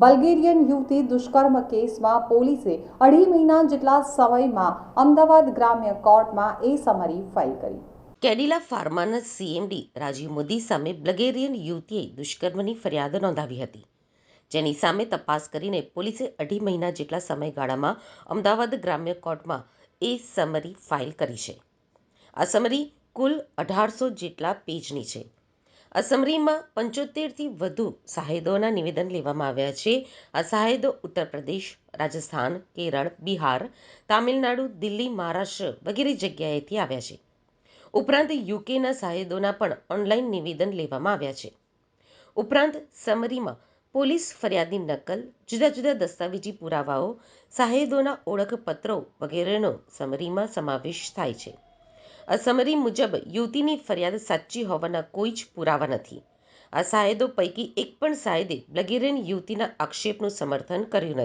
Bulgarian યુવતી દુષ્કર્મ કેસમાં પોલીસે અઢી મહિના જેટલા સમયમાં અમદાવાદ ગ્રામ્ય કોર્ટમાં એ સમરી ફાઇલ કરી. કેડિલા ફાર્માના સીએમડી રાજીવ મોદી સામે બલ્ગેરિયન યુવતીએ દુષ્કર્મની ફરિયાદ નોંધાવી હતી, જેની સામે તપાસ કરીને પોલીસે અઢી મહિના જેટલા સમયગાળામાં અમદાવાદ ગ્રામ્ય કોર્ટમાં એ સમરી ફાઇલ કરી છે. આ સમરી કુલ અઢારસો જેટલા પેજની છે. આ સમરીમાં પંચોતેરથી વધુ સાહેદોના નિવેદન લેવામાં આવ્યા છે. આ સાહેદો ઉત્તર પ્રદેશ, રાજસ્થાન, કેરળ, બિહાર, તામિલનાડુ, દિલ્હી, મહારાષ્ટ્ર વગેરે જગ્યાએથી આવ્યા છે. ઉપરાંત યુકેના સાહેદોના પણ ઓનલાઈન નિવેદન લેવામાં આવ્યા છે. ઉપરાંત સમરીમાં પોલીસ ફરિયાદની નકલ, જુદા જુદા દસ્તાવેજી પુરાવાઓ, સાહેદોના ઓળખપત્રો વગેરેનો સમરીમાં સમાવેશ થાય છે. આ સમરી મુજબ યુવતીની ફરિયાદ સાચી હોવાના કોઈ જ પુરાવા નથી. આ સાહેદો પૈકી એક પણ સાહેદે બલ્ગેરિયન યુવતીના આક્ષેપનું સમર્થન કર્યું નથી.